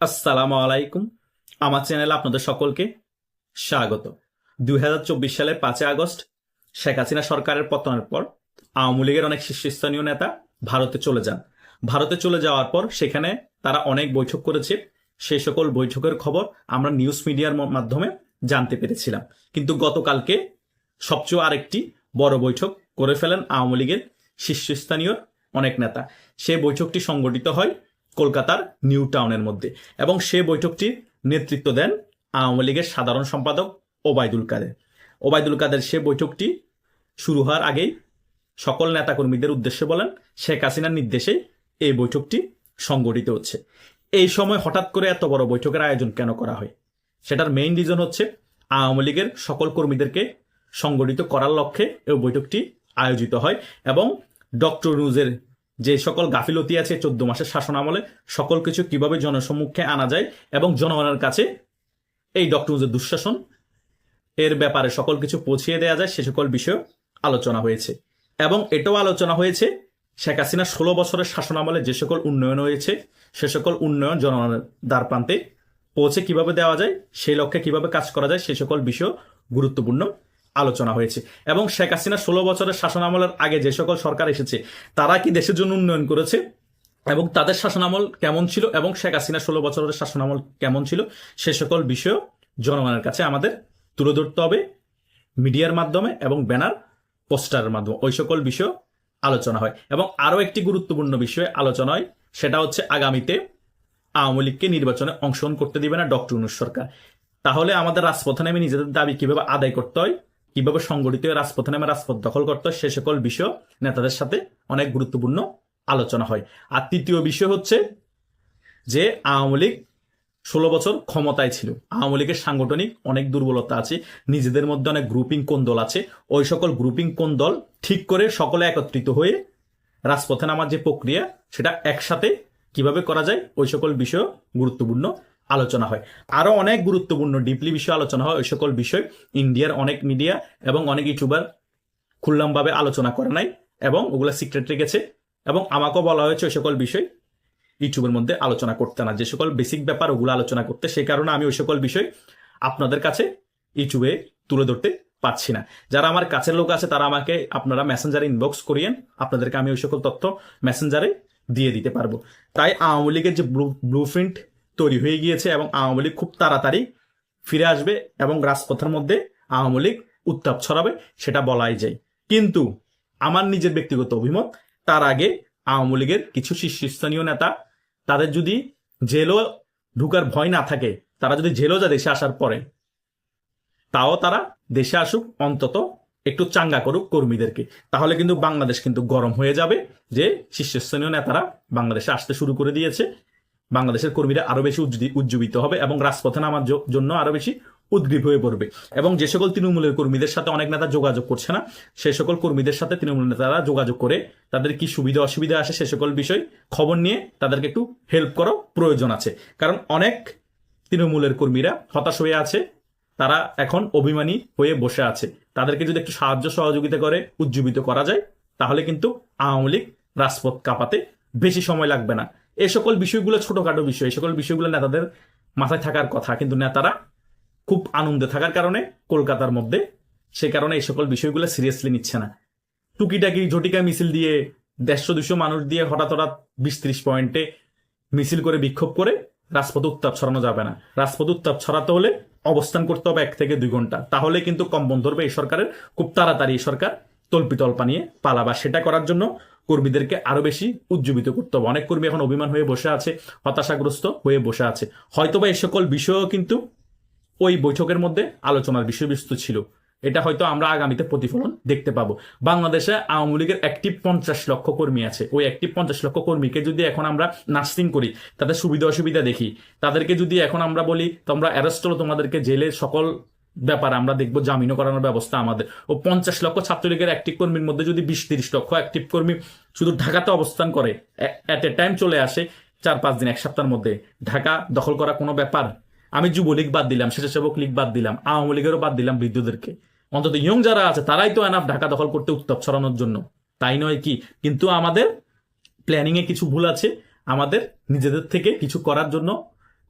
আসসালামু আলাইকুম। আমার চ্যানেলে আপনাদের সকলকে স্বাগত। দুই হাজার চব্বিশ সালের পাঁচই আগস্ট, শেখ হাসিনা সরকারের পতনের পর আওয়ামী লীগের অনেক শীর্ষস্থানীয় নেতা ভারতে চলে যান। ভারতে চলে যাওয়ার পর সেখানে তারা অনেক বৈঠক করেছে। সেই সকল বৈঠকের খবর আমরা নিউজ মিডিয়ার মাধ্যমে জানতে পেরেছিলাম। কিন্তু গতকালকে সবচেয়ে আরেকটি বড় বৈঠক করে ফেলেন আওয়ামী লীগের শীর্ষস্থানীয় অনেক নেতা। সেই বৈঠকটি সংগঠিত হয় কলকাতার নিউ টাউনের মধ্যে। এবং সে বৈঠকটির নেতৃত্ব দেন আওয়ামী লীগের সাধারণ সম্পাদক ওবায়দুল কাদের। ওবায়দুল কাদের সে বৈঠকটি শুরু হওয়ার আগেই সকল নেতাকর্মীদের উদ্দেশ্যে বলেন, শেখ হাসিনার নির্দেশে এই বৈঠকটি সংগঠিত হচ্ছে। এই সময় হঠাৎ করে এত বড় বৈঠকের আয়োজন কেন করা হয়? সেটার মেইন রিজন হচ্ছে আওয়ামী লীগের সকল কর্মীদেরকে সংগঠিত করার লক্ষ্যে এই বৈঠকটি আয়োজিত হয় এবং ডক্টর নিউজের যে সকল গাফিলতি আছে চোদ্দ মাসের শাসন আমলে, সকল কিছু কীভাবে জনসম্মুখে আনা যায় এবং জনগণের কাছে এই ডক্টর নিউজের দুঃশাসন, এর ব্যাপারে সকল কিছু পৌঁছিয়ে দেওয়া যায়, সে সকল বিষয় আলোচনা হয়েছে। এবং এটাও আলোচনা হয়েছে, শেখ হাসিনা ষোলো বছরের শাসন আমলে যে সকল উন্নয়ন হয়েছে, সে সকল উন্নয়ন জনগণের দ্বার প্রান্তে পৌঁছে কীভাবে দেওয়া যায়, সেই লক্ষ্যে কীভাবে কাজ করা যায়, সে সকল বিষয় গুরুত্বপূর্ণ। আলোচনা হয়েছে। এবং শেখ হাসিনা ষোলো বছরের শাসন আমলের আগে যে সকল সরকার এসেছে, তারা কি দেশের জন্য উন্নয়ন করেছে? এবং তাদের শাসনামল কেমন ছিল? এবং শেখ হাসিনা ষোলো বছরের শাসনামল কেমন ছিল? সে সকল বিষয় জনগণের কাছে আমাদের তুলে ধরতে হবে। মিডিয়ার মাধ্যমে এবং ব্যানার, পোস্টারের মাধ্যমে ওই সকল বিষয় আলোচনা হয়। এবং আরও একটি গুরুত্বপূর্ণ বিষয়ে আলোচনা হয় সেটা হচ্ছে আগামীতে আওয়ামী লীগকে নির্বাচনে অংশগ্রহণ করতে দিবে না ডক্টর ইউনুস সরকার। তাহলে আমাদের রাজপথে নেমে নিজেদের দাবি কীভাবে আদায় করতে হয়? কীভাবে সংগঠিত রাজপথে নেমে রাজপথ দখল করতে সে সকল বিষয় নেতাদের সাথে অনেক গুরুত্বপূর্ণ আলোচনা হয়। আর তৃতীয় বিষয় হচ্ছে যে আওয়ামী লীগ ষোলো বছর ক্ষমতায় ছিল। আওয়ামী লীগের সাংগঠনিক অনেক দুর্বলতা আছে, নিজেদের মধ্যে অনেক গ্রুপিং কোন দল আছে, ওই সকল গ্রুপিং কোন দল ঠিক করে সকলে একত্রিত হয়ে রাজপথে নামার যে প্রক্রিয়া, সেটা একসাথে কীভাবে করা যায়, ওই সকল বিষয় গুরুত্বপূর্ণ। আলোচনা হয়। আরও অনেক গুরুত্বপূর্ণ ডিপলি বিষয় আলোচনা হয় ওই সকল বিষয় ইন্ডিয়ার অনেক মিডিয়া এবং অনেক ইউটিউবার খুল্লামভাবে আলোচনা করে নাই এবং ওগুলো সিক্রেট রেখেছে এবং আমাকেও বলা হয়েছে ওই সকল বিষয় ইউটিউবের মধ্যে আলোচনা করতে না। যে সকল বেসিক ব্যাপার ওগুলো আলোচনা করতে সেই কারণে আমি ওই সকল বিষয় আপনাদের কাছে ইউটিউবে তুলে ধরতে পারছি না। যারা আমার কাছের লোক আছে, তারা আমাকে, আপনারা মেসেঞ্জারে ইনবক্স করিয়েন, আপনাদেরকে আমি ওই সকল তথ্য মেসেঞ্জারে দিয়ে দিতে পারব। তাই আওয়ামী লীগের যে ব্লু প্রিন্ট তৈরি হয়ে গিয়েছে এবং আওয়ামী লীগ খুব তাড়াতাড়ি ফিরে আসবে এবং রাজপথের মধ্যে আওয়ামী লীগ উত্তাপ ছড়াবে, সেটা বলাই যায়। কিন্তু আমার নিজের ব্যক্তিগত অভিমত, তার আগে আওয়ামী লীগের কিছু শীর্ষস্থানীয় নেতা, তাদের যদি জেলও ঢুকার ভয় না থাকে, তারা যদি জেলও যা দেশে আসার পরে, তাও তারা দেশে আসুক, অন্তত একটু চাঙ্গা করুক কর্মীদেরকে। তাহলে কিন্তু বাংলাদেশ কিন্তু গরম হয়ে যাবে যে শীর্ষস্থানীয় নেতারা বাংলাদেশে আসতে শুরু করে দিয়েছে। বাংলাদেশের কর্মীরা আরও বেশি উজ্জীবিত হবে এবং রাজপথে নামার জন্য আরও বেশি উদ্গ্রীব হয়ে পড়বে। এবং যে সকল তৃণমূলের কর্মীদের সাথে অনেক নেতা যোগাযোগ করছে না, সে সকল কর্মীদের সাথে তৃণমূল নেতারা যোগাযোগ করে তাদের কি সুবিধা অসুবিধা আসে সে সকল বিষয় খবর নিয়ে তাদেরকে একটু হেল্প করা, প্রয়োজন আছে। কারণ অনেক তৃণমূলের কর্মীরা হতাশ হয়ে আছে, তারা এখন অভিমানী হয়ে বসে আছে। তাদেরকে যদি একটু সাহায্য সহযোগিতা করে, উজ্জীবিত করা যায়, তাহলে কিন্তু আওয়ামী লীগ রাজপথ কাঁপাতে বেশি সময় লাগবে না। এই সকল বিষয়গুলো ছোটখাটো বিষয় এই সকল বিষয়গুলো নেতাদের মাথায় থাকার কথা, কিন্তু নেতারা খুব আনন্দে থাকার কারণে কলকাতার মধ্যে সে কারণে এই সকল বিষয়গুলো সিরিয়াসলি নিচ্ছে না। টুকিটাকি ঝটিকা মিছিল দিয়ে দেড়শো দুশো মানুষ দিয়ে হঠাৎ হঠাৎ বিশ ত্রিশ পয়েন্টে মিছিল করে বিক্ষোভ করে রাজপথ উত্তাপ ছড়ানো যাবে না। রাজপথ উত্তাপ ছড়াতে হলে অবস্থান করতে হবে এক থেকে দুই ঘণ্টা। তাহলে কিন্তু কম্পন ধরবে এই সরকারের, খুব তাড়াতাড়ি এই সরকার তল্পিতল্পা নিয়ে পালাবা। সেটা করার জন্য কর্মীদেরকে আরও বেশি উজ্জীবিত করতে হবে। অনেক কর্মী এখন অভিমান হয়ে বসে আছে, হতাশাগ্রস্ত হয়ে বসে আছে। হয়তোবা এই সকল বিষয়ও কিন্তু ওই বৈঠকের মধ্যে আলোচনার বিষয়বস্তু ছিল। এটা হয়তো আমরা আগামীতে প্রতিফলন দেখতে পাবো। বাংলাদেশে আওয়ামী লীগের অ্যাক্টিভ পঞ্চাশ লক্ষ কর্মী আছে। ওই অ্যাক্টিভ পঞ্চাশ লক্ষ কর্মীকে যদি এখন আমরা নার্সিং করি, তাদের সুবিধা অসুবিধা দেখি। তাদেরকে যদি এখন আমরা বলি, তোমরা অ্যারেস্ট তোমাদেরকে জেলে সকল ব্যাপার, আমরা দেখব জামিনও করানোর ব্যবস্থা আমাদের। ও পঞ্চাশ লক্ষ ছাত্রলীগের অ্যাক্টিভ কর্মীর মধ্যে যদি বিশ তিরিশ লক্ষ অ্যাক্টিভ কর্মী শুধু ঢাকাতে অবস্থান করে অ্যাট এ টাইম চলে আসে চার পাঁচ দিন, এক সপ্তাহের মধ্যে, ঢাকা দখল করা কোনো ব্যাপার? আমি যুবলীগ বাদ দিলাম, স্বেচ্ছাসেবক লীগ বাদ দিলাম, আওয়ামী লীগেরও বাদ দিলাম বৃদ্ধদেরকে অন্তত ইয়ং যারা আছে, তারাই তো এনাফ ঢাকা দখল করতে উত্তাপ ছড়ানোর জন্য। তাই নয় কি? কিন্তু আমাদের প্ল্যানিংয়ে কিছু ভুল আছে, আমাদের নিজেদের থেকে কিছু করার জন্য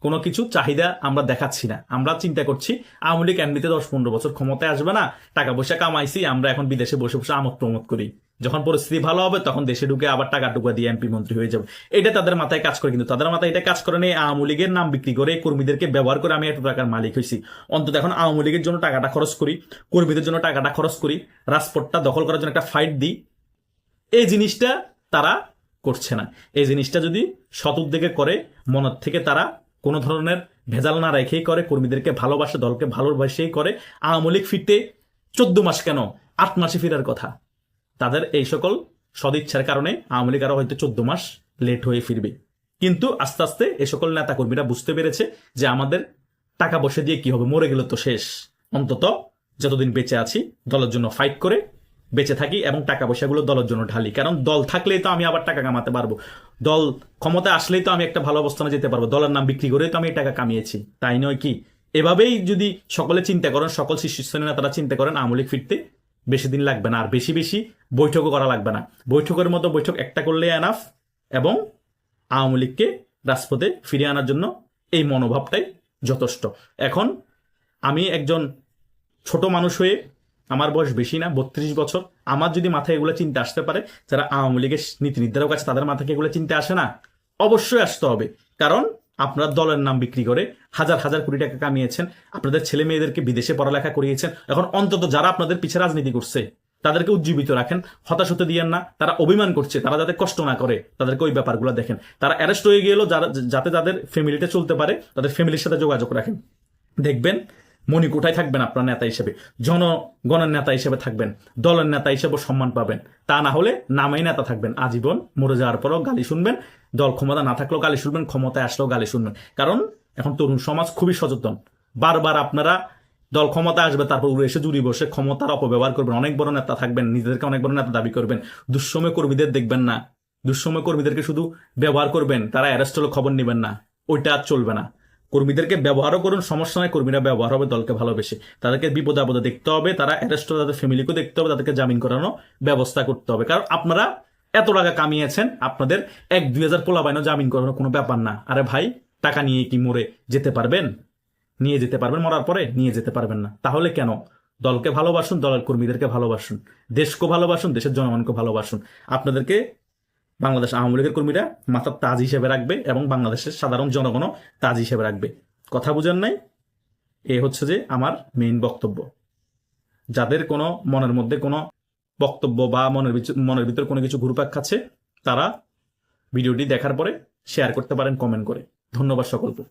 কোনো কিছু চাহিদা আমরা দেখাচ্ছি না। আমরা চিন্তা করছি, আওয়ামী লীগ এমনিতে দশ পনেরো বছর ক্ষমতায় আসবে না, টাকা পয়সা কামাইছি, আমরা এখন বিদেশে বসে বসে আমোদ প্রমোদ করি। যখন পরিস্থিতি ভালো হবে, তখন দেশে ঢুকে আবার টাকা টুকা দিয়ে এমপি মন্ত্রী হয়ে যাবে। এটা তাদের মাথায় কাজ করে, কিন্তু তাদের মাথায় এটা কাজ করে নেই। আওয়ামী লীগের নাম বিক্রি করে, কর্মীদেরকে ব্যবহার করে আমি এত টাকার মালিক হয়েছি। অন্তত এখন আওয়ামী লীগের জন্য টাকাটা খরচ করি, কর্মীদের জন্য টাকাটা খরচ করি, রাজপথটা দখল করার জন্য একটা ফাইট দিই। এই জিনিসটা তারা করছে না। এই জিনিসটা যদি উদ্যোগে করে, মনের থেকে তারা কোনো ধরনের ভেজাল না রেখেই করে, কর্মীদেরকে ভালোবাসে, দলকে ভালোবাসেই করে। আওয়ামী লীগ ফিরতে চোদ্দ মাস কেন? আট মাসে ফেরার কথা। তাদের এই সকল সদিচ্ছার কারণে আওয়ামী লীগ আরও হয়তো চোদ্দ মাস লেট হয়ে ফিরবে। কিন্তু আস্তে আস্তে এই সকল নেতা কর্মীরা বুঝতে পেরেছে যে আমাদের টাকা বসে দিয়ে কি হবে, মরে গেলে তো শেষ। অন্তত যতদিন বেঁচে আছি, দলের জন্য ফাইট করে বেঁচে থাকি এবং টাকা পয়সাগুলো দলের জন্য ঢালি। কারণ দল থাকলেই তো আমি আবার টাকা কামাতে পারব। দল ক্ষমতা আসলেই তো আমি একটা ভালো অবস্থানে যেতে পারব। দলের নাম বিক্রি করেই তো আমি টাকা কামিয়েছি। তাই নয় কি? এভাবেই যদি সকলে চিন্তা করেন, সকল শীর্ষস্থানীয় নেতারা চিন্তা করেন, আওয়ামী লীগ ফিরতে বেশি দিন লাগবে না। আর বেশি বেশি বৈঠকও করা লাগবে না। বৈঠকের মতো বৈঠক একটা করলে এনাফ এবং আওয়ামী লীগকে রাজপথে ফিরিয়ে আনার জন্য এই মনোভাবটাই যথেষ্ট। এখন আমি একজন ছোট মানুষ হয়ে আমার বয়স বেশি না, বত্রিশ বছর। আমার যদি মাথায় এগুলো চিন্তা আসতে পারে, যারা আওয়ামী লীগের নীতি নির্ধারক আছে, তাদের মাথায় কি এগুলো চিন্তা আসে না? অবশ্যই আসতে হবে। কারণ আপনারা দলের নাম বিক্রি করে হাজার হাজার কোটি টাকা কামিয়েছেন, আপনাদের ছেলে মেয়েদেরকে বিদেশে পড়ালেখা করিয়েছেন। এখন অন্তত যারা আপনাদের পিছে রাজনীতি করছে, তাদেরকে উজ্জীবিত রাখেন, হতাশ হতে দিয়েন না। তারা অভিমান করছে, তারা যাতে কষ্ট না করে, তাদেরকে ওই ব্যাপারগুলো দেখেন। তারা অ্যারেস্ট হয়ে গেলেও যারা যাতে তাদের ফ্যামিলিটা চলতে পারে, তাদের ফ্যামিলির সাথে যোগাযোগ রাখেন। দেখবেন মণিকোঠায় থাকবেন আপনার নেতা হিসেবে? জনগণের নেতা হিসেবে থাকবেন, দলের নেতা হিসেবে সম্মান পাবেন। তা না হলে নামেই নেতা থাকবেন, আজীবন মরে যাওয়ার পরও গালি শুনবেন, দল ক্ষমতা না থাকলেও গালি শুনবেন, ক্ষমতায় আসলেও গালি শুনবেন। কারণ এখন তরুণ সমাজ খুবই সচেতন। বারবার আপনারা দল ক্ষমতা আসবে, তারপর উড়ে এসে জুড়ি বসে ক্ষমতার অপব্যবহার করবেন। অনেক বড় নেতা থাকবেন, নিজেদেরকে অনেক বড় নেতা দাবি করবেন। দুঃসময় কর্মীদের দেখবেন না। দুঃসময় কর্মীদেরকে শুধু ব্যবহার করবেন, তারা অ্যারেস্ট হলে খবর নেবেন না। ওইটা চলবে না। কর্মীদেরকে ব্যবহারও করুন, সমস্যা নয় কর্মীরা ব্যবহার হবে, দলকে ভালোবেসে। তাদেরকে বিপদে আপদে দেখতে হবে, তারা অ্যারেস্ট তাদের ফ্যামিলিকেও দেখতে হবে, তাদেরকে জামিন করানো ব্যবস্থা করতে হবে। কারণ আপনারা এত টাকা কামিয়েছেন, আপনাদের এক দুই হাজার পোলা বাইনও জামিন করানো কোনো ব্যাপার না। আরে ভাই, টাকা নিয়ে কি মরে যেতে পারবেন? নিয়ে যেতে পারবেন, মরার পরে নিয়ে যেতে পারবেন না। তাহলে কেন? দলকে ভালোবাসুন, দলের কর্মীদেরকে ভালোবাসুন দেশকে ভালোবাসুন, দেশের জনগণকে ভালোবাসুন। আপনাদেরকে বাংলাদেশ আওয়ামী লীগের কর্মীরা মাথার তাজ হিসেবে রাখবে এবং বাংলাদেশের সাধারণ জনগণও তাজ হিসেবে রাখবে। কথা বুঝেন নাই? এ হচ্ছে যে আমার মেইন বক্তব্য। যাদের কোনো মনের মধ্যে কোনো বক্তব্য বা মনের মনের ভিতর কোনো কিছু ঘুরপাক খাচ্ছে, তারা ভিডিওটি দেখার পরে শেয়ার করতে পারেন কমেন্ট করে। ধন্যবাদ সকলকে।